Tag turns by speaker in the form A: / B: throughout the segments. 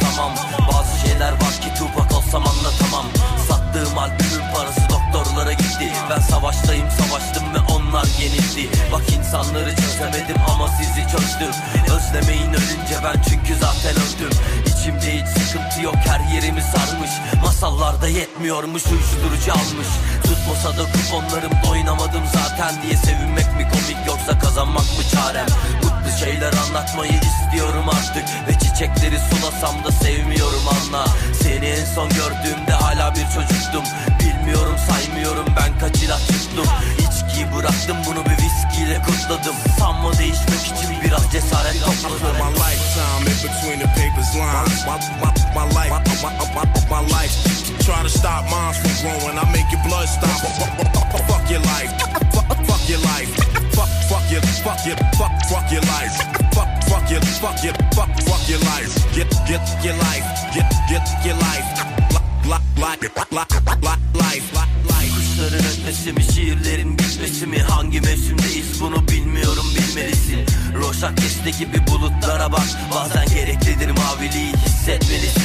A: tamam. Bazı şeyler var ki Tupac olsam anlatamam. Sattığım albümün parası doktorlara gitti. Ben savaştayım savaştım ve onlar yenildi. Bak insanları çözemedim ama sizi çözdüm. Özlemeyin ölünce ben çünkü zaten öldüm. İçimde hiç sıkıntı yok her yerimi sarmış. Masallarda yetmiyormuş uyuşturucu almış. Tutmasa da kuponlarım oynamadım zaten diye Sevinmek anlatmayı istiyorum artık Ve çiçekleri sulasam da sevmiyorum anla Seni en son gördüğümde hala bir çocuktum Bilmiyorum saymıyorum ben kaç ilaç tuttum İçkiyi bıraktım bunu bir viskiyle kutladım Sanma değişmek için biraz cesaret topladım
B: my lifetime in between the papers lines. My, my, my life, my, my, my, my life. Try to stop mine from growing. I make your blood stop. Your, fuck fuck, your life. Fuck, fuck your, fuck your, fuck, fuck your life. Get, get your life. Get, get your life. Life, life, life, life, life.
A: Kuşların ötmesi mi şiirlerin bitmesi mi Hangi mevsimdeyiz bunu bilmiyorum bilmelisin Roşakes'te gibi bulutlara bak Bazen gereklidir maviliği hissetmelisin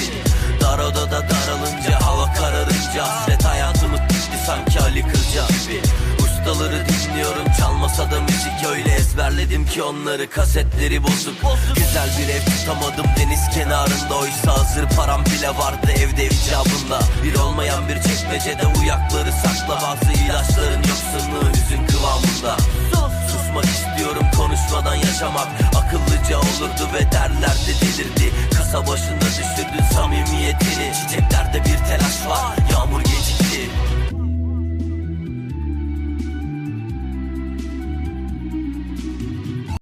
A: Ustaları dinliyorum. Çalmasa da müzik öyle ezberledim ki onları kasetleri bozuk. Güzel bir ev tutamadım deniz kenarında. Oysa hazır param bile vardı evde icabında. Bir olmayan bir çekmecede uyakları sakla. Bazı ilaçların yoksunluğu hüzün kıvamında. Susmak istiyorum konuşmadan yaşamak. Akıllıca olurdu ve derlerdi delirdi